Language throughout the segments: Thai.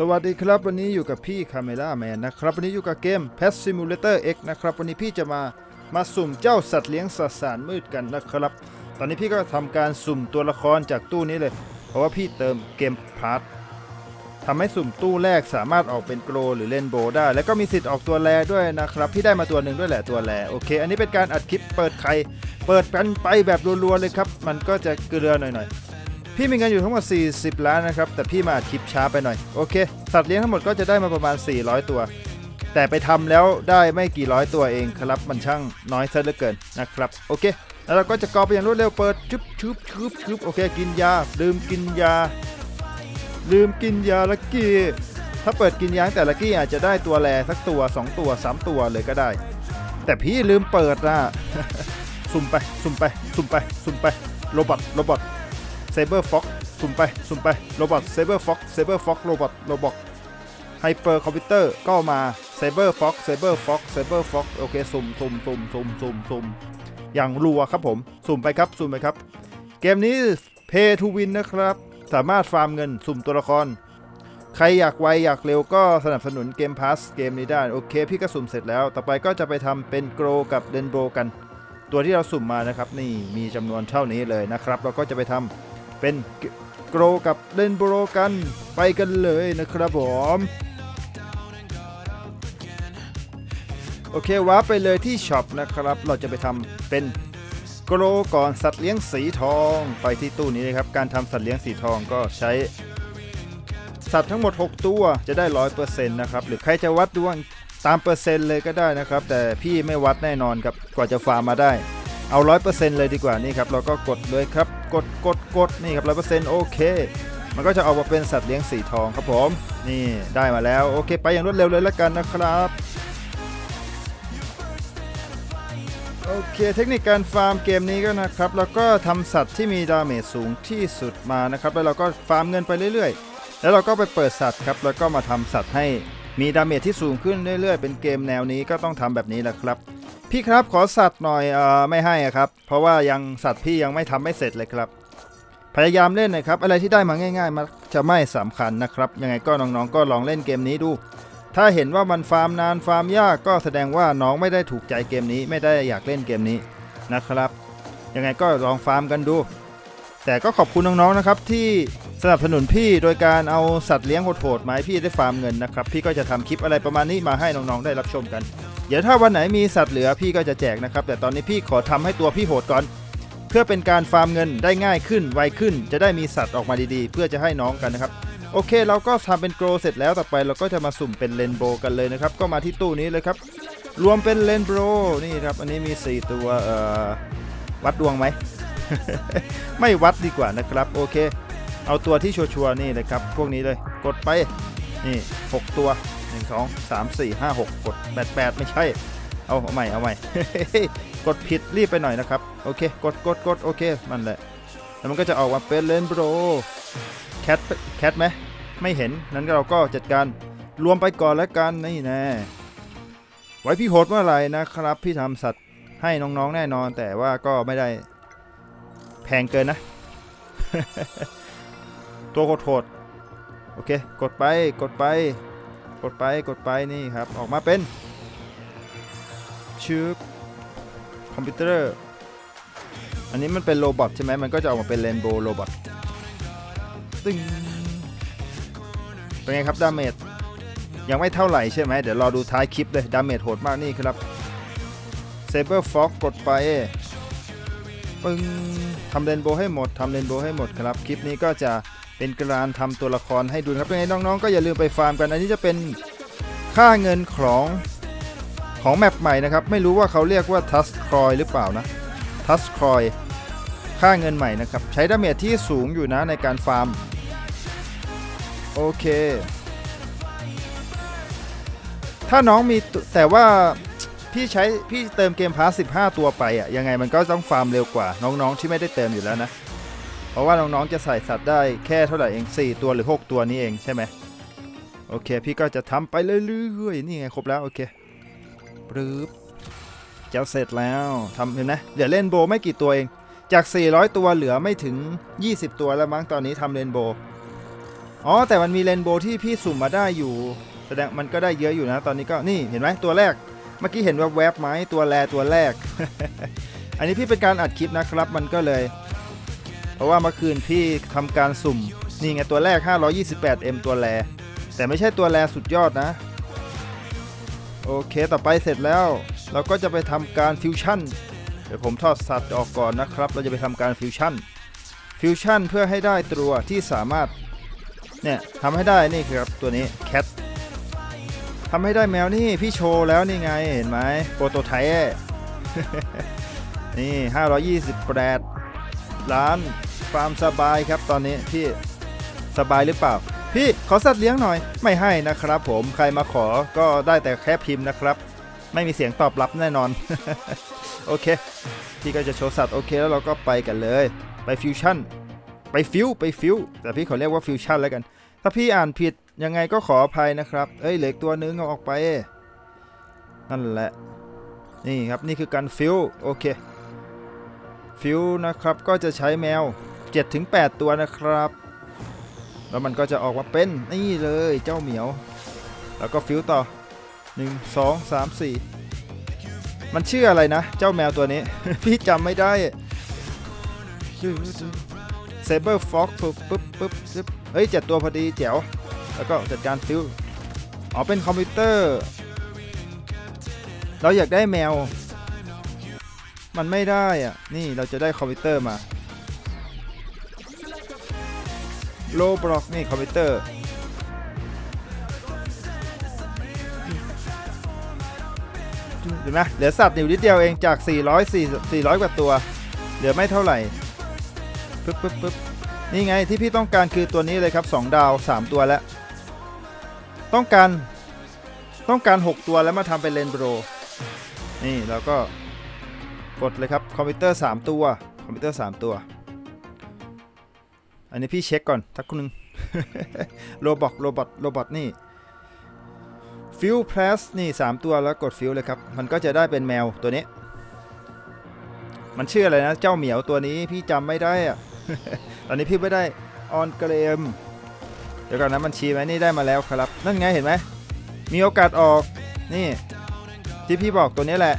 สวัสดีครับวันนี้อยู่กับพี่คาเมล่าแมนนะครับ วันนี้อยู่กับเกม Pet Simulator X นะครับ วันนี้พี่จะมามาสุ่มเจ้าสัตว์เลี้ยงสสารมืดกันนะครับ ตอนนี้พี่ก็ทำการสุ่มตัวละครจากตู้นี้เลย เพราะว่าพี่เติมเกมพาร์ททำให้สุ่มตู้แรกสามารถออกเป็นโกลหรือเล่นโบว์ได้ แล้วก็มีสิทธิ์ออกตัวแรด้วยนะครับพี่ได้มาตัวหนึ่งด้วยแหละตัวแรโอเค อันนี้เป็นการอัดคลิปเปิดไข่เปิดกันไปแบบรัวๆเลยครับ มันก็จะเกลือหน่อยๆ พี่มีเงินอยู่ทั้งหมด 40 ล้านนะครับ แต่พี่มาอัดคลิปช้าไปหน่อย โอเค สัตว์เลี้ยงทั้งหมดก็จะได้มาประมาณ 400 ตัว แต่ไปทำแล้วได้ไม่กี่ร้อยตัวเองครับมันช่างน้อยซะเหลือเกินนะครับ โอเค แล้วเราก็จะกรอไปอย่างรวดเร็วเปิดชึบชึบชึบชึบโอเค กินยา ลืมกินยา ลืมกินยาลักกี้ถ้าเปิดกินยางแต่ลักกี้อาจจะได้ตัวแรสักตัว 2 ตัว 3 ตัวเลยก็ได้ แต่พี่ลืมเปิดนะสุ่มไป สุ่มไป สุ่มไป สุ่มไป โรบอทโรบอท เซเบอร์ฟ็อกสุ่มไป สุ่มไปโรบอทเซเบอร์ฟ็อกเซเบอร์ฟ็อกโรบอทโรบอทไฮเปอร์คอมพิวเตอร์ก็มาเซเบอร์ฟ็อกเซเบอร์ฟ็อกเซเบอร์ฟ็อกโอเค สุ่มสุ่มสุ่มสุ่มสุ่มสุ่มอย่างรัวครับผม สุ่มไปครับ สุ่มไปครับ เกมนี้ Pay to Win นะครับ สามารถฟาร์มเงินสุ่มตัวละคร ใครอยากไวอยากเร็วก็สนับสนุนเกมพาสเกมนี้ได้ โอเค พี่ก็สุ่มเสร็จแล้ว ต่อไปก็จะไปทำเป็นโกรกับเดนโบกัน ตัวที่เราสุ่มมานะครับ นี่มีจำนวนเท่านี้เลยนะครับ เราก็จะไปทำ เป็นโกรกับเดนโบกันไปกันเลยนะครับผมโอเควาร์ปไปเลยที่ช็อปนะครับ เราจะไปทำเป็นโกรก่อนสัตว์เลี้ยงสีทองไปที่ตู้นี้นะครับ การทำสัตว์เลี้ยงสีทองก็ใช้ สัตว์ทั้งหมด 6 ตัวจะได้ร้อยเปอร์เซ็นต์นะครับ หรือใครจะวัดดวงตามเปอร์เซ็นต์เลยก็ได้นะครับ แต่พี่ไม่วัดแน่นอนครับกว่าจะฟาร์มมาได้ เอาร้อยเปอร์เซ็นต์เลยดีกว่านี่ครับเราก็กดเลยครับกดกดกดนี่ครับร้อยเปอร์เซ็นต์โอเคมันก็จะออกมาเป็นสัตว์เลี้ยงสีทองครับผมนี่ได้มาแล้วโอเค ไปอย่างรวดเร็วเลยแล้วกันนะครับโอเคเทคนิคการฟาร์มเกมนี้ก็นะครับแล้วก็ทำสัตว์ที่มีดาเมจสูงที่สุดมานะครับแล้วเราก็ฟาร์มเงินไปเรื่อยๆ แล้วเราก็ไปเปิดสัตว์ครับแล้วก็มาทำสัตว์ให้มีดาเมจที่สูงขึ้นเรื่อยๆ เป็นเกมแนวนี้ก็ต้องทำแบบนี้แหละครับ พี่ครับขอสัตว์หน่อยเอ่อไม่ให้อะครับ เพราะว่ายังสัตว์พี่ยังไม่ทำไม่เสร็จเลยครับ พยายามเล่นหนะครับ อะไรที่ได้มาง่ายๆมันจะไม่สำคัญนะครับ ยังไงก็น้องๆก็ลองเล่นเกมนี้ดู ถ้าเห็นว่ามันฟาร์มนานฟาร์มยากก็แสดงว่าน้องไม่ได้ถูกใจเกมนี้ ไม่ได้อยากเล่นเกมนี้นะครับ ยังไงก็ลองฟาร์มกันดู แต่ก็ขอบคุณน้องๆนะครับที่สนับสนุนพี่โดยการเอาสัตว์เลี้ยงโหดๆมาให้พี่ได้ฟาร์มเงินนะครับ พี่ก็จะทำคลิปอะไรประมาณนี้มาให้น้องๆได้รับชมกัน เดี๋ยวถ้าวันไหนมีสัตว์เหลือพี่ก็จะแจกนะครับ แต่ตอนนี้พี่ขอทำให้ตัวพี่โหดก่อน เพื่อเป็นการฟาร์มเงินได้ง่ายขึ้นไวขึ้น จะได้มีสัตว์ออกมาดีๆ เพื่อจะให้น้องกันนะครับโอเค เราก็ทำเป็นโกลเสร็จแล้วต่อไปเราก็จะมาสุ่มเป็นเลนโบกันเลยนะครับ ก็มาที่ตู้นี้เลยครับ รวมเป็นเลนโบนี่ครับ อันนี้มี 4 ตัวเอ่อวัดดวงไหม ไม่วัดดีกว่านะครับ โอเค เอาตัวที่ชัวร์ๆนี่เลยครับ พวกนี้เลยกดไปนี่ 6 ตัว 1 2 3 4 5 6กด8 8ไม่ใช่ เอาเอาใหม่เอาใหม่ กดผิดรีบไปหน่อยนะครับ โอเค กดกดกดโอเคมันแหละ แล้วมันก็จะออกมาเป็นเลนโบรแคทแคทไหมไม่เห็นนั้นเราก็จัดการรวมไปก่อนแล้วกันนี่แน่ไว้พี่โหดเมื่อไหร่นะครับ พี่ทำสัตว์ให้น้องๆแน่นอน แต่ว่าก็ไม่ได้แพงเกินนะ ตัวโหดโอเค กดไปกดไป กดไปกดไปนี่ครับ ออกมาเป็นชื่อคอมพิวเตอร์ อันนี้มันเป็นโรบอทใช่ไหมมันก็จะออกมาเป็นเรนโบว์โรบอทตึงเป็นไงครับดาเมจยังไม่เท่าไหร่ใช่ไหมเดี๋ยวรอดูท้ายคลิปเลยดาเมจโหดมากนี่ครับเซเบอร์ฟ็อกกดไปปึ้งทำเรนโบว์ให้หมดทำเรนโบว์ให้หมดครับ คลิปนี้ก็จะ เป็นการทำตัวละครให้ดูครับยังไงน้องๆ ก็อย่าลืมไปฟาร์มกัน อันนี้จะเป็นค่าเงินของของแมปใหม่นะครับ ไม่รู้ว่าเขาเรียกว่าทัสครอยหรือเปล่านะทัสครอยค่าเงินใหม่นะครับ ใช้ดาเมจที่สูงอยู่นะในการฟาร์ม โอเค ถ้าน้องมีแต่ว่าพี่ใช้พี่เติมเกมพาร์ส15 ตัวไปอะยังไงมันก็ต้องฟาร์มเร็วกว่าน้องๆที่ไม่ได้เติมอยู่แล้วนะ เพราะว่าน้องๆจะใส่สัตว์ได้แค่เท่าไหร่เอง 4 ตัวหรือ 6 ตัวนี้เองใช่ไหมโอเค พี่ก็จะทำไปเรื่อยๆนี่ไงครบแล้วโอเคปรึบจะเสร็จแล้วทำเห็นไหมเดี๋ยวเล่นโบว์ไม่กี่ตัวเอง จาก 400 ตัวเหลือไม่ถึง 20 ตัวแล้วมั้งตอนนี้ทำเรนโบว์อ๋อแต่มันมีเรนโบว์ที่พี่สุ่มมาได้อยู่ แสดงมันก็ได้เยอะอยู่นะ ตอนนี้ก็นี่เห็นไหมตัวแรก เมื่อกี้เห็นแวบๆไหมตัวแรตัวแรก อันนี้พี่เป็นการอัดคลิปนะครับ มันก็เลย เพราะว่าเมื่อคืนพี่ทำการสุ่ม นี่ไงตัวแรก 528M ตัวแรแต่ไม่ใช่ตัวแรสุดยอดนะ โอเคต่อไปเสร็จแล้ว เราก็จะไปทำการฟิวชั่นเดี๋ยวผมทอดสัตว์ออกก่อนนะครับ เราจะไปทำการฟิวชั่นฟิวชั่นเพื่อให้ได้ตัวที่สามารถเนี่ยทำให้ได้นี่ครับตัวนี้แคททำให้ได้แมวนี่พี่โชว์แล้วนี่ไงเห็นไหมโปรโตไทป์นี่ 528 ล้าน ฟามสบายครับตอนนี้พี่สบายหรือเปล่า พี่ขอสัตว์เลี้ยงหน่อยไม่ให้นะครับ ผมใครมาขอก็ได้แต่แค่พิมพ์นะครับ ไม่มีเสียงตอบรับแน่นอน โอเค พี่ก็จะโชว์สัตว์โอเคแล้วเราก็ไปกันเลย ไปฟิวชั่นไปฟิวไปฟิวแต่พี่ขอเรียกว่าฟิวชั่นแล้วกัน ถ้าพี่อ่านผิดยังไงก็ขออภัยนะครับ เอ้ยเหล็กตัวนึงเอาออกไป นั่นแหละ นี่ครับนี่คือการฟิวโอเคฟิวนะครับก็จะใช้แมว 7-8 ตัวนะครับ แล้วมันก็จะออกมาเป็นนี่เลยเจ้าเหมียว แล้วก็ฟิวต่อ 1 2 3 4 มันชื่ออะไรนะ เจ้าแมวตัวนี้ พี่จำไม่ได้เซเบอร์ฟ็อกปุ๊บปุ๊บปุ๊บปุ๊บเฮ้ยเจ็ดตัวพอดีเจ๋วแล้วก็จัดการฟิวอ๋อเป็นคอมพิวเตอร์ เราอยากได้แมว มันไม่ได้อะ นี่เราจะได้คอมพิวเตอร์มา โลบล็อกนี่คอมพิวเตอร์ เห็นไหมเหลือสัตว์อยู่นิดเดียวเองจาก 400 400 กว่าตัว เหลือไม่เท่าไหร่ปึ๊บปึ๊บปึ๊บนี่ไงที่พี่ต้องการคือตัวนี้เลยครับ 2 ดาว 3 ตัวแล้ว ต้องการต้องการ 6 ตัวแล้วมาทำเป็นเลนโบรนี่แล้วก็กดเลยครับคอมพิวเตอร์ 3 ตัว คอมพิวเตอร์ 3 ตัว อันนี้พี่เช็คก่อนทักคนนึงโรบอทโรบอทโรบอทนี่ฟิลเพลสนี่ 3 ตัวแล้วกดฟิลเลยครับ มันก็จะได้เป็นแมวตัวนี้ มันชื่ออะไรนะ เจ้าเหมียวตัวนี้พี่จำไม่ได้อะตอนนี้พี่ไม่ได้ออนเกรมเดี๋ยวก่อนนะมันชี้ไหมนี่ได้มาแล้วครับ นั่นไงเห็นไหมมีโอกาสออกนี่ ที่พี่บอกตัวนี้แหละ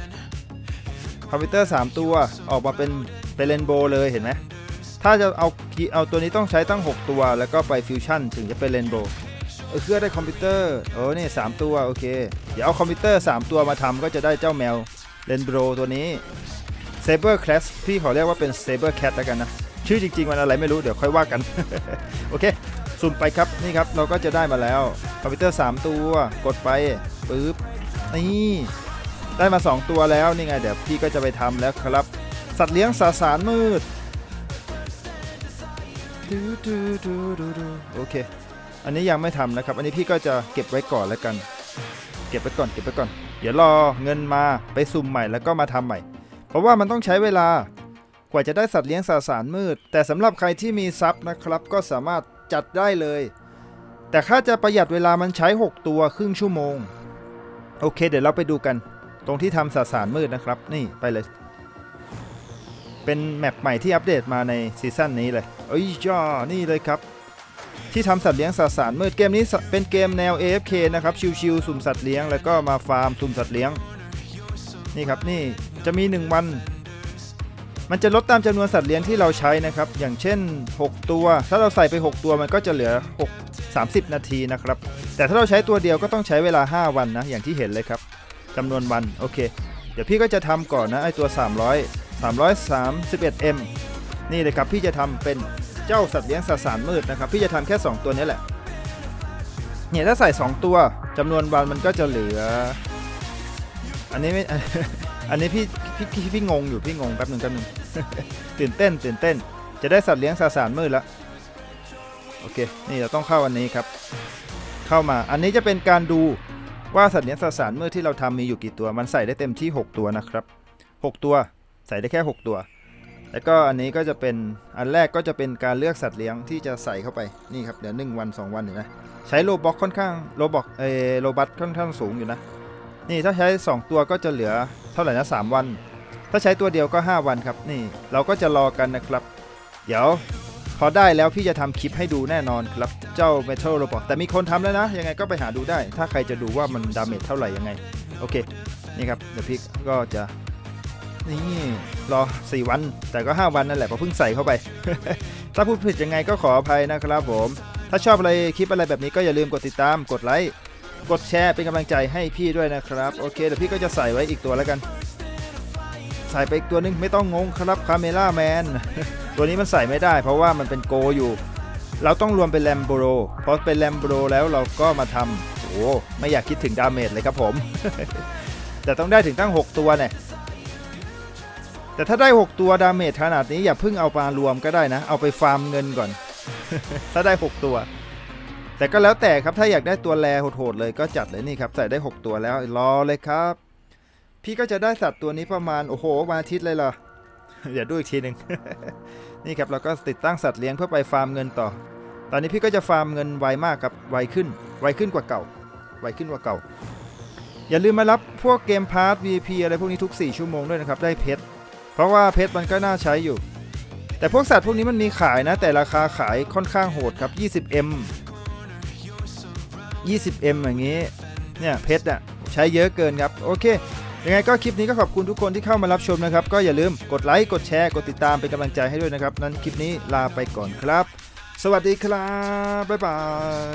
คอมพิวเตอร์ 3 ตัวออกมาเป็นเป็นเรนโบว์เลยเห็นไหม ถ้าจะเอาเอาตัวนี้ต้องใช้ตั้ง 6 ตัว แล้วก็ไปฟิวชั่นถึงจะเป็นเรนโบว์เออเครื่อได้คอมพิวเตอร์โอ้นี่3ตัวโอเค เดี๋ยวเอาคอมพิวเตอร์ 3 ตัวมาทำก็จะได้เจ้าแมวเรนโบว์ตัวนี้ Saber Class พี่ขอเรียกว่าเป็น Saber Cat แล้วกันนะ ชื่อจริง ๆ มันอะไรไม่รู้เดี๋ยวค่อยว่ากัน โอเคสุ่มไปครับนี่ครับเราก็จะได้มาแล้วคอมพิวเตอร์ 3 ตัวกดไปปึ๊บนี่ได้มา 2 ตัวแล้วนี่ไงเดี๋ยวพี่ก็จะไปทำแล้วครับ สัตว์เลี้ยงสาสารมืด ดูดูดูดูดูโอเค อันนี้ยังไม่ทำนะครับ อันนี้พี่ก็จะเก็บไว้ก่อนแล้วกัน เก็บไว้ก่อน เก็บไว้ก่อน เดี๋ยวรอเงินมาไปสุ่มใหม่แล้วก็มาทำใหม่ เพราะว่ามันต้องใช้เวลากว่าจะได้สัตว์เลี้ยงสาสารมืด แต่สำหรับใครที่มีทรัพย์นะครับ ก็สามารถจัดได้เลย แต่ค่าจะประหยัดเวลามันใช้ 6 ตัวครึ่งชั่วโมง โอเค เดี๋ยวเราไปดูกัน ตรงที่ทำสาสารมืดนะครับ นี่ไปเลย เป็นแมปใหม่ที่อัปเดตมาในซีซั่นนี้เลยเอ้ยจ้านี่เลยครับ ที่ทำสัตว์เลี้ยงสสารมืดเกมนี้เป็นเกมแนว AFK นะครับ ชิวๆสุ่มสัตว์เลี้ยงแล้วก็มาฟาร์มสุ่มสัตว์เลี้ยง นี่ครับนี่จะมี 1 วัน มันจะลดตามจำนวนสัตว์เลี้ยงที่เราใช้นะครับ อย่างเช่น 6 ตัว ถ้าเราใส่ไป 6 ตัวมันก็จะเหลือ 6 30 นาทีนะครับ แต่ถ้าเราใช้ตัวเดียวก็ต้องใช้เวลา 5 วันนะ อย่างที่เห็นเลยครับจำนวนวัน โอเค เดี๋ยวพี่ก็จะทำก่อนนะไอตัว 300 331M นี่เลยครับพี่จะทำเป็นเจ้าสัตว์เลี้ยงสสารมืดนะครับ พี่จะทำแค่ 2 ตัวนี้แหละ เนี่ยถ้าใส่ 2 ตัวจำนวนวันมันก็จะเหลือ อันนี้ไม่อันนี้พี่พี่พี่พี่งงอยู่พี่งงแป๊บหนึ่งแป๊บหนึ่งตื่นเต้นตื่นเต้น จะได้สัตว์เลี้ยงสสารมืดแล้วโอเค นี่เราต้องเข้าอันนี้ครับ เข้ามา อันนี้จะเป็นการดูว่าสัตว์เลี้ยงสสารมืดที่เราทำมีอยู่กี่ตัว มันใส่ได้เต็มที่ 6 ตัวนะครับ 6 ตัว ใส่ได้แค่ 6 ตัว แล้วก็อันนี้ก็จะเป็นอันแรกก็จะเป็นการเลือกสัตว์เลี้ยงที่จะใส่เข้าไปนี่ครับเดี๋ยวหนึ่งวัน 2 วันเห็นไหมใช้โลบ็อกค่อนข้างโลบ็อกเอโลบัตค่อนข้างสูงอยู่นะนี่ถ้าใช้ 2 ตัวก็จะเหลือเท่าไหร่นะ3วัน ถ้าใช้ตัวเดียวก็ 5 วันครับนี่เราก็จะรอกันนะครับ เดี๋ยวพอได้แล้วพี่จะทำคลิปให้ดูแน่นอนครับเจ้า Metal Robot แต่มีคนทำแล้วนะ ยังไงก็ไปหาดูได้ ถ้าใครจะดูว่ามันดาเมจเท่าไหร่ยังไง โอเค นี่ครับ เดี๋ยวพี่ก็จะ นี่รอ 4 วัน แต่ก็ 5 วันนั่นแหละเพราะเพิ่งใส่เข้าไป ถ้าพูดผิดยังไงก็ขออภัยนะครับผม ถ้าชอบอะไรคลิปอะไรแบบนี้ก็อย่าลืมกดติดตามกดไลค์กดแชร์เป็นกำลังใจให้พี่ด้วยนะครับ โอเคเดี๋ยวพี่ก็จะใส่ไว้อีกตัวแล้วกัน ใส่ไปอีกตัวนึงไม่ต้องงงครับคาเมล่าแมนตัวนี้มันใส่ไม่ได้ เพราะว่ามันเป็นโกอยู่ เราต้องรวมเป็นแลมโบโรพอเป็นแลมโบโรแล้วเราก็มาทำโอ้ไม่อยากคิดถึงดาเมจเลยครับผม แต่ต้องได้ถึงตั้ง 6 ตัวเนี่ย แต่ถ้าได้ 6 ตัวดาเมจขนาดนี้อย่าเพิ่งเอาปลารวมก็ได้นะ เอาไปฟาร์มเงินก่อน ถ้าได้ 6 ตัว แต่ก็แล้วแต่ครับถ้าอยากได้ตัวแรโหดๆเลยก็จัดเลยนี่ครับใส่ได้ 6 ตัวแล้วรอเลยครับ พี่ก็จะได้สัตว์ตัวนี้ประมาณโอ้โหวันอาทิตย์เลยเหรอเดี๋ยวดูอีกทีหนึ่งนี่ครับเราก็ติดตั้งสัตว์เลี้ยงเพื่อไปฟาร์มเงินต่อ ตอนนี้พี่ก็จะฟาร์มเงินไวมากครับไวขึ้นไวขึ้นกว่าเก่าไวขึ้นกว่าเก่า อย่าลืมมารับพวกเกมพาร์ท VIP อะไรพวกนี้ทุก 4 ชั่วโมงด้วยนะครับ ได้เพชร ราะว่าเพชรมันก็น่าใช้อยู่ แต่พวกสัตว์พวกนี้มันมีขายนะ แต่ราคาขายค่อนข้างโหดครับ 20M 20M อย่างนี้ เนี่ยเพชรอะใช้เยอะเกินครับ โอเค ยังไงก็คลิปนี้ก็ขอบคุณทุกคนที่เข้ามารับชมนะครับ ก็อย่าลืมกดไลค์ กดแชร์ กดติดตามเป็นกำลังใจให้ด้วยนะครับ นั้นคลิปนี้ลาไปก่อนครับ สวัสดีครับ บ๊ายบา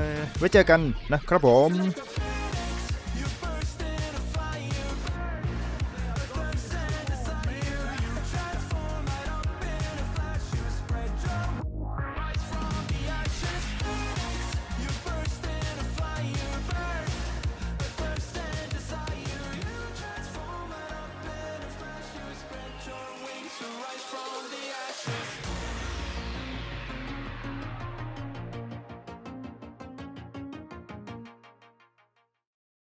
ย ไว้เจอกันนะครับผม